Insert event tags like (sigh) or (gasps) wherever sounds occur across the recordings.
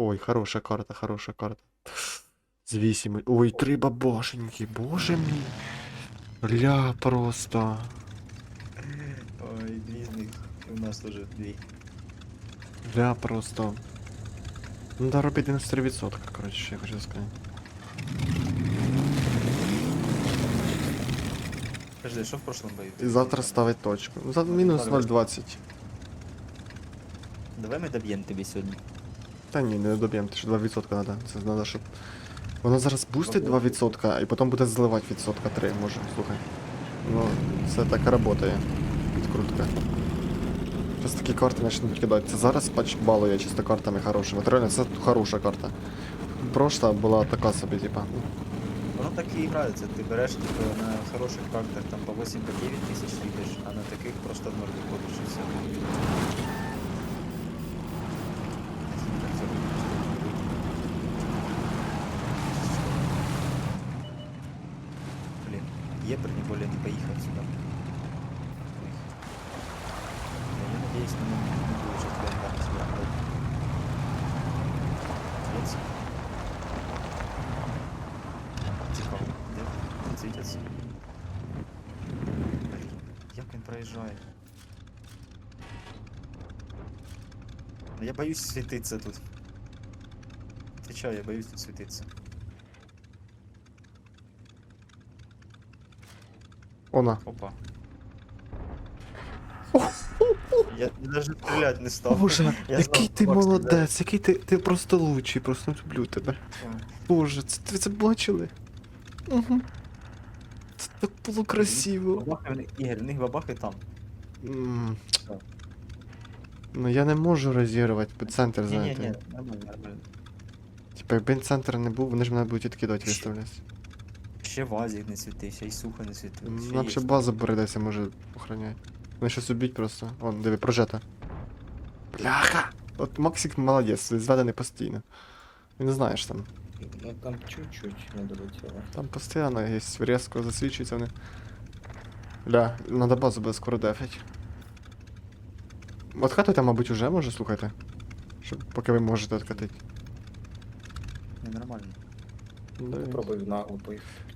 Ой, хороша карта, хороша карта. З вісіми. Ой, три бабашеньки, боже мій. Ля просто. Ой, дві з них. У нас теж дві. Ля просто. Ну да, робить 93%, коротше, я хочу сказати. Подожди, що в прошлом бою? І завтра ставить точку. Ну, за мінус 0,20. Давай ми доб'ємо тобі сьогодні. Та ні, не доб'ємо, що 2% треба. Це треба, щоб. Воно зараз бустить 2%, і потім буде зливати відсотка 3, може, слухай. Ну, це так і працює. Відкрутка. Зараз такі карти почнуть кидати. Це зараз патч балує чисто картами хорошими. От реально, це хороша карта. Прошта була така собі, типа. Воно так і грається. Ти береш типу, на хороших картах там по 8-9 тисяч ліпиш, а на таких просто в ноль виходиш і все. Епр не более не поехал сюда. Эх. Да, Я надеюсь, на меня не будет уже прям там себя Нет. Цікаво, де світяться? Блін, як він проїжджає? Ну, Я боюсь світитися тут. Отвечаю, я боюсь тут світитися. Вона. Опа. Я навіть стріляти не став. Боже, Я який знав, ти молодець, який ти, ти просто лучший, просто люблю тебе. Боже, це ви це бачили? Угу. Це так було красиво. Бабахи, в них- Ігор, в них бабахи там. М. Ну я не можу розігрувати під центр, Ні, ні, знаєте. ні, нормально, нормально. Типа, якби центр не був, вони ж мене будуть відкидати виставлятися. Ще вазик не світився, і сухо не світив. ще Нам є ще що. база передайся, може охороняти. Вони щось убіть просто. Вон, диви, прожета. Бляха! От Максик молодець, зведений постійно. Він не знаєш там. Ну там чуть-чуть не долетіло. Там постійно є різко засвічуються вони. Ля, надо базу буде скоро дефать. Откатуйте, мабуть, уже може, слухайте. Щоб поки ви можете откатити. Не, нормально. Да, Попробуй в наглу.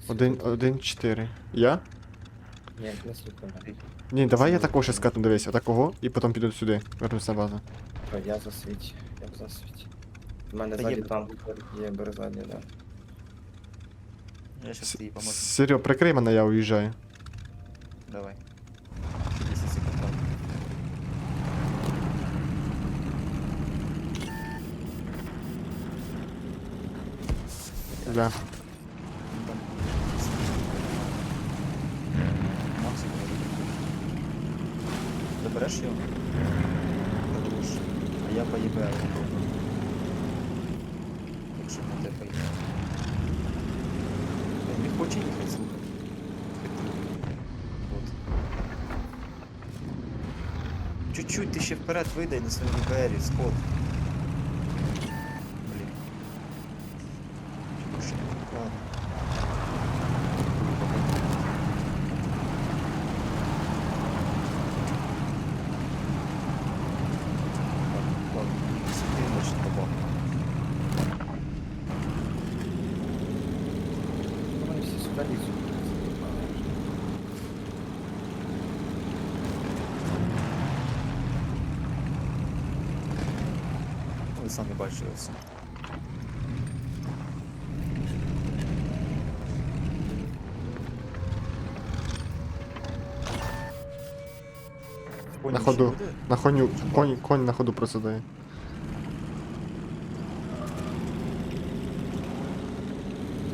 Один, один, чотири. Я? Ні, не слухай мене. Ні, давай я такого ще скатну, дивись, отакого, і потім піду сюди, вернусь на базу. Що, Я засвіті, я в засвіті. У мене Та ззаді є- там є березаді, да. Я щас тобі поможу. Серьо, прикрий мене, я уїжджаю. Давай. 10 секунд. там. Ля. Ну, там. Максимум я заберу. Забереш його? Хорош. А я поїбаю. Якщо на тебе поїбаю. Він не хоче їхати, слухай. Вот. Чуть-чуть ти ще вперед видай на своєму БРі, спот. Блін. Чому ще? Ладно. Ладно, ладно. Сюди значить побах. Ну, Вони всі сюди лізуть. Ви самі бачили все. На ходу. На коню, конь, конь на ходу просто дає.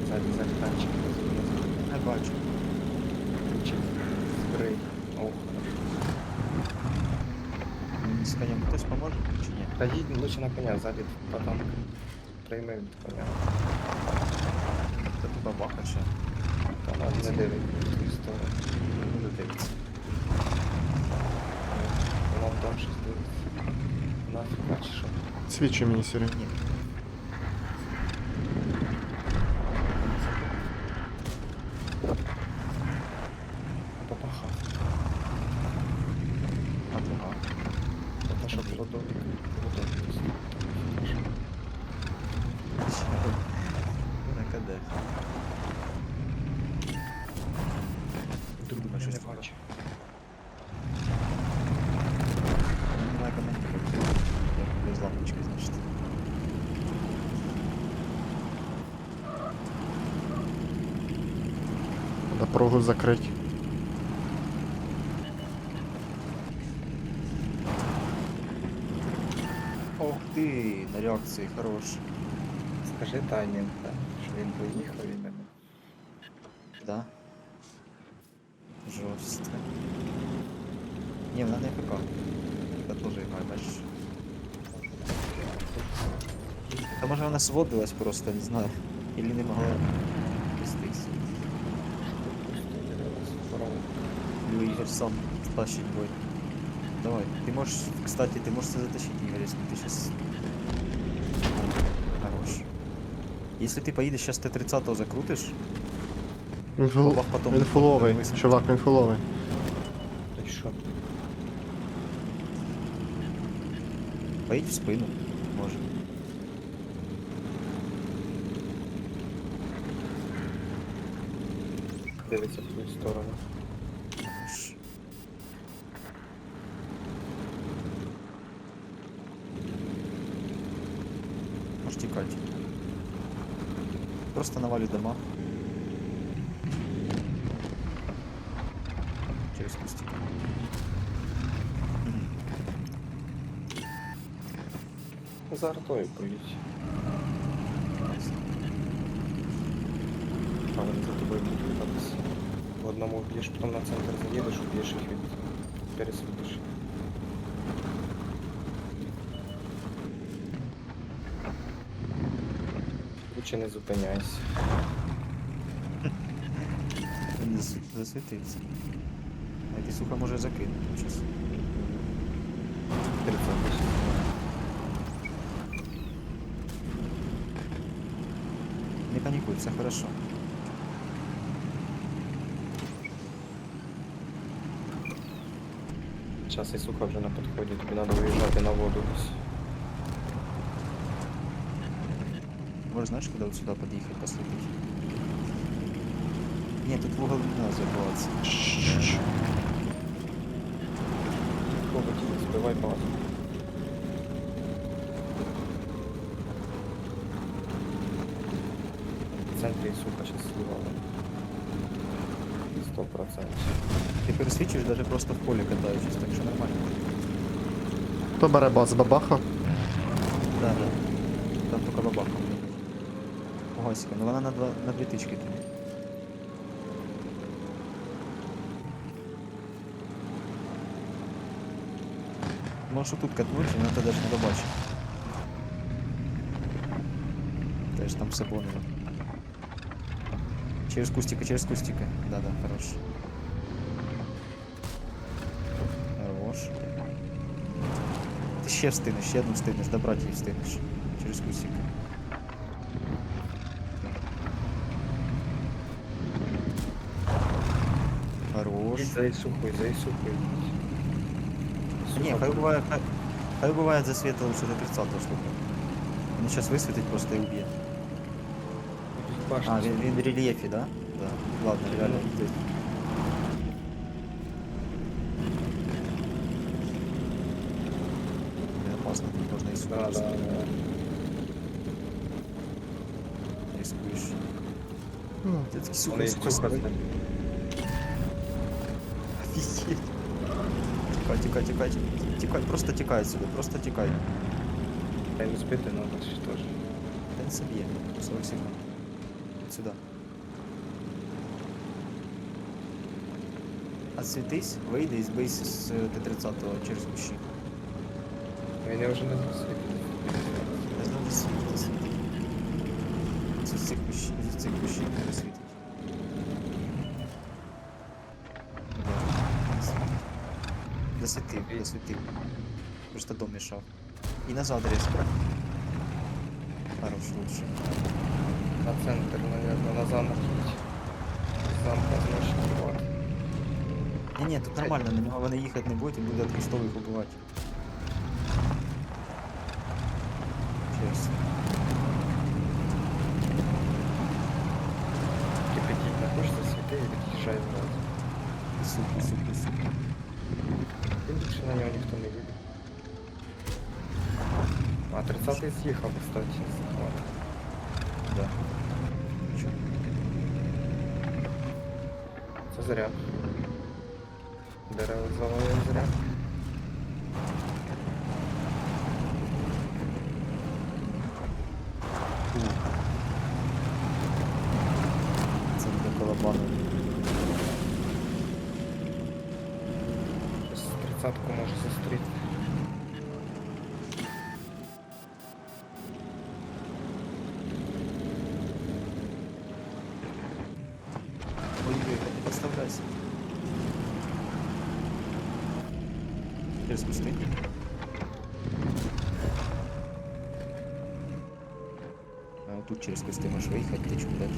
Ззаді, ззаді танчик. Не бачу. Збрий. Ох. З конем хтось поможе чи ні? Та їдь лучше на коня, ззаді потом. Прийми від коня. Та тут бабаха ще. Та нам не сторону. Не. Вона там щось дивиться. Нафіг бачиш, що. Свічуй мені сірі. Ні. Надо прогу закрыть. Ох ти, на реакції хорош. Скажи таймінг, так, що він поїхав і. Да? Жорстко. Ні, вона не ФК. Я теж граю, бачиш. Та може вона сводилась просто, не знаю. Или не могла вестись Или Игорь сам тащит бой. Давай, ты можешь, кстати, ты можешь затащить Игорь, если ты сейчас... Хорош. Если ты поедешь сейчас Т-30 закрутишь, Він, фул... Бабах потом він фуловий, висадить. чувак, він фуловий. І що? поедь в спину, может. Дивиться в твою сторону. Можешь текать. Просто навали дома. Через кустик. За артою поїдь. А вони за тобою будуть літатися. В одному вб'єш, потім на центр заїдеш, вб'єш їх від пересвітиш. Лучше не зупиняйся. Він засвітився. А ти сука може закинути щось. 30. Не паникуй, все хорошо. Час і сука вже на підході, тобі треба виїжджати на воду десь. Можешь, знаешь, когда вот сюда подъехать, посмотреть? Нет, тут в угол не надо забываться. Кого тебе збивай базу. В центрі, сука, сейчас сливала. Сто процентів. Ты пересвечиваешь даже просто в поле катаючись, так что нормально. Хто бере баз бабаха? Да, да. Там только бабаха. Госика, ну вона на, два, на дві тички тобі. Можеш тут катнуть, і вона тебе даже не побачить. Теж там все понял. Через кустика, через кустика. Да, да, хорош. Хорош. Ти ще встигнеш, ще одну встигнеш, до братів встигнеш. Через кустик. Хорош. Їдь за Ісухою, за Ісухою. Не, хай бывает, хай, хай бывает засвета лучше до 30 штука. Он сейчас высветит просто и убьет. А, він, він в рельєфі, да? Да. Ладно, реально здесь. Блин, опасно, тут можно и сюда Да, да, просто да. рискуешь. Ну, Ты таки Вони Сука, сука, сука, сука. Офигеть. Тікай, тікай, тікай, тікай, просто тікай сюди, просто тікай. Та й збити треба ж теж. Та не соб'є, 40 секунд. Сюди. Отсвітись, вийди і збийся з Т-30 через кущі. Він вже не засвітить. Не знаю, де світить, де світить. Це з цих кущів, з цих кущів не світить. Засвітив, засвітив. Просто дом мішав. І назад різко. Хорош, лучше. На центр, наверное, на замок їдь. Замка зможеш керувати. Ні, ні, тут нормально, на нього вони їхати не будуть, і буде від хвостових убивати. На нього ніхто не видит А 30 съехал з'їхав, кстати. Ладно. Да. Чо? Це зря. Дерево завалили зря. тридцятку може зустріти. Ой-ой, не подставляйся. Через кусты. А вот тут через кусты можешь выехать, тычку дать.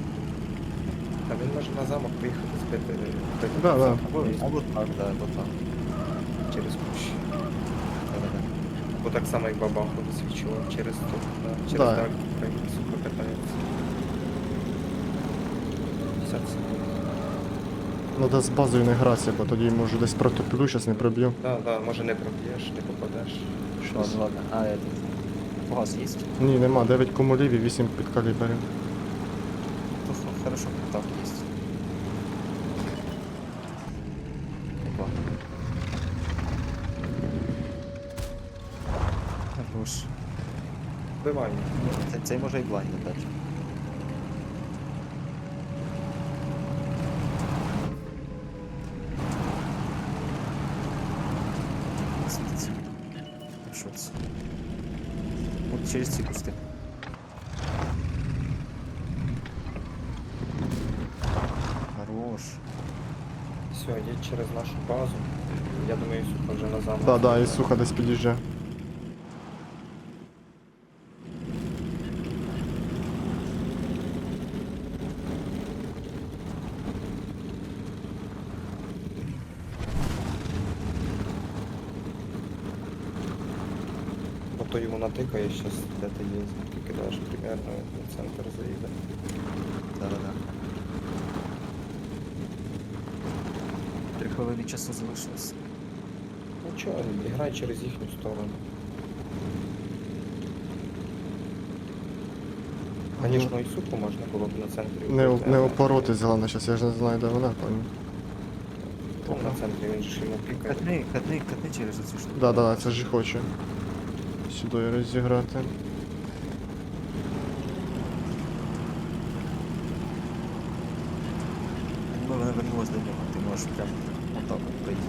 Та він може на замок поїхати збити. збити Да, да. замок Або, вниз або так, да, або так. Через кущі. Бо так само як бабаху висвічував через да, через Да. так, хай сука катається. 50 секунд. Надо з базою не гратися, бо тоді може десь протоплю, щас не проб'ю. Да, да, може не проб'єш, не попадеш. Ладно, ладно. А, этот. Газ есть? Ні, нема, 9 кумулів і 8 підкаліберів. Ну, хорошо, так есть. Хорош. Вбивай. Це, це може і блайнд дати. Що це? От через ці кусти. Хорош. Все, їдь через нашу базу. Я думаю, сука вже на замок. Да, да, і суха десь під'їжджає. Бо натикає щас, де ти є, звідки кидаєш примерно на центр заїде. Да-да-да. Три хвилини часу залишилось. Нічого, грай через їхню сторону. Звісно, і суку можна було б на центрі. Не, не опоротись, головне, щас я ж не знаю, де вона, пані. Ну, на центрі він же ж йому пікає. Катни, катни, катни через оцю штуку. Да, да, це ж і хочу. Сюди розіграти. Вона вернулась до нього, ти можеш прям отак от пройти.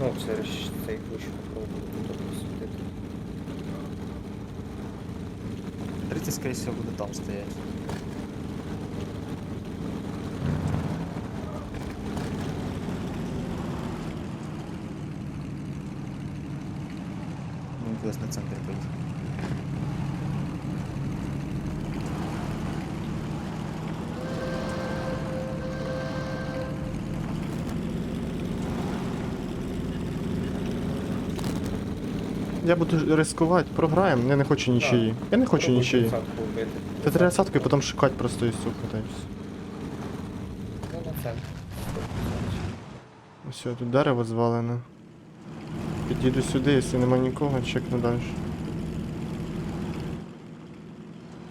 Ну, це цей ключ попробую тут посвітити. 30, скорее всего, буде там стоять. Ну, кудись на центр поїхав. Я буду ризикувати, програємо, я не хочу нічиї. Я не хочу нічиї. вбити. Ти тридцятку і потім шукати просто і та все. Ну. Все, тут дерево звалене. Підійду сюди, якщо нема нікого, чекну далі.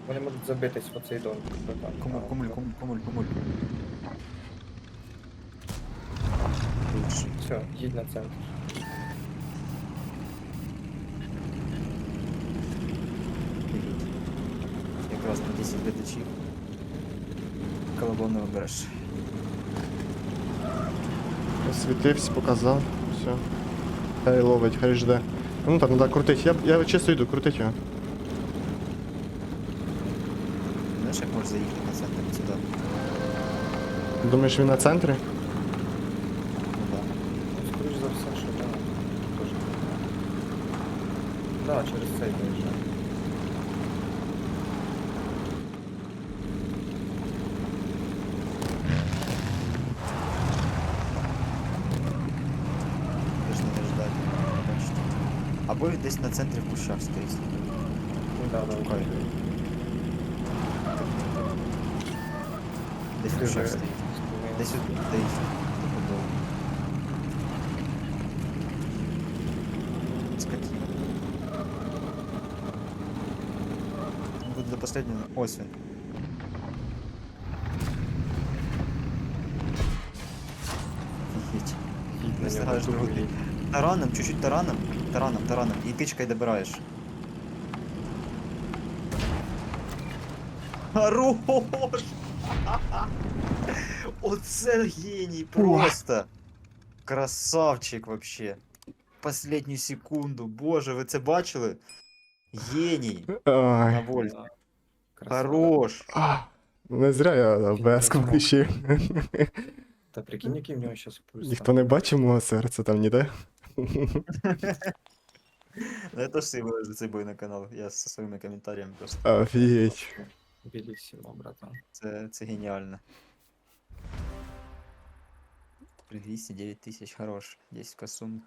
Вони можуть забитись в оцей дом. Комуль, комуль, комуль, комуль, комуль. Все, їдь на центр. Якраз на 10 глядачів. Колобон не обереш. Освітився, показав, все. Хай ловить, хай жде. Ну так, треба крутити. Я, я чисто йду, крутить його. Знаєш, як можеш заїхати на центр сюди? Думаєш, він на центрі? Ну да. Ну, Скоріш за все, що да. Тоже. Да, через цей виїжджає. Можна не ждати. Бачите. Або десь на центрі в кущах. Ну да, да, Шукай. Десь в кущах стоїть. Десь стоїть. Стопудово. Скотина. Ось він. Офігеть. Не встигаєш другий. Тараном, чуть-чуть тараном, тараном, тараном, і тичкай добираєш. Хорош! (laughs) Оце геній просто! Красавчик вообще. Последню секунду. Боже, ви це бачили? Геній на вольт. Хорош. (gasps) Не зря я АБС включив. Та прикинь, який в нього зараз пульс. Ніхто не бачив мого серця там ніде. Ну, Я теж собі виложу цей бой на канал. Я зі своїми коментарями просто. Офігеть. Білісімо, братан. Це, це геніально. 209 тисяч, хорош. 10 косум.